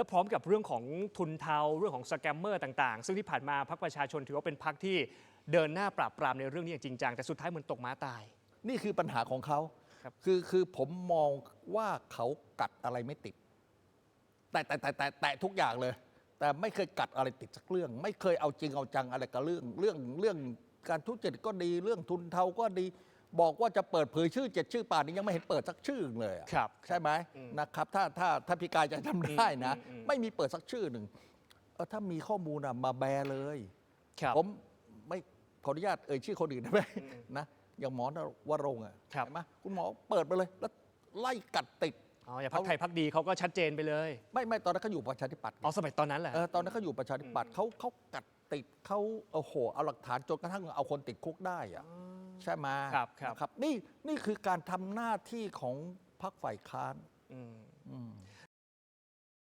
และพร้อมกับเรื่องของทุนเทาเรื่องของสแกมเมอร์ต่างๆ ซึ่งที่ผ่านมาพรรคประชาชนถือว่าเป็นพรรคที่เดินหน้าปราบปรามในเรื่องนี้อย่างจริงจังแต่สุดท้ายเหมือนตกม้าตาย นี่คือปัญหาของเขาครับ คือคือผมมองว่าเขากัดอะไรไม่ติด แต่แต่แต่แต่แต่ทุกอย่างเลย แต่ไม่เคยกัดอะไรติดสักเรื่อง ไม่เคยเอาจริงเอาจังอะไรกับเรื่อง เรื่องเรื่องการทุจริตก็ดี เรื่องทุนเทาก็ดี บอกว่าจะเปิดเผยชื่อเจ็ดชื่อป่านนี้ยังไม่เห็นเปิดสักชื่อเลยอะครับ ใช่ไหมนะครับ ถ้าถ้าถ้าพี่กายจะทำได้นะอืมอืมอืม ไม่มีเปิดสักชื่อหนึ่งเออถ้ามีข้อมูลอะมาแบร์เลย ครับ ผมไม่ขออนุญาตเอ่ยชื่อคนอื่นได้ไหมนะอย่างหมอนวรงค์อะครับเห็นไหมคุณหมอเปิดไปเลย แล้วไล่กัดติด อ๋ออย่างพรรคไทยพรรคดีเขาก็ชัดเจนไปเลยไม่ไม่ตอนนั้นเขาอยู่ประชาธิปัตย์ไง อ๋อสมัยตอนนั้นแหละ เออตอนนั้นเขาอยู่ประชาธิปัตย์เขาเขากัดติดเขาโอ้โหเอาหลักฐานจนกระทั่งเอาคนติดคุกได้อะ ใช่ไหมครับครับ นะครับนี่นี่คือการทำหน้าที่ของพรรคฝ่ายค้าน อืมอืม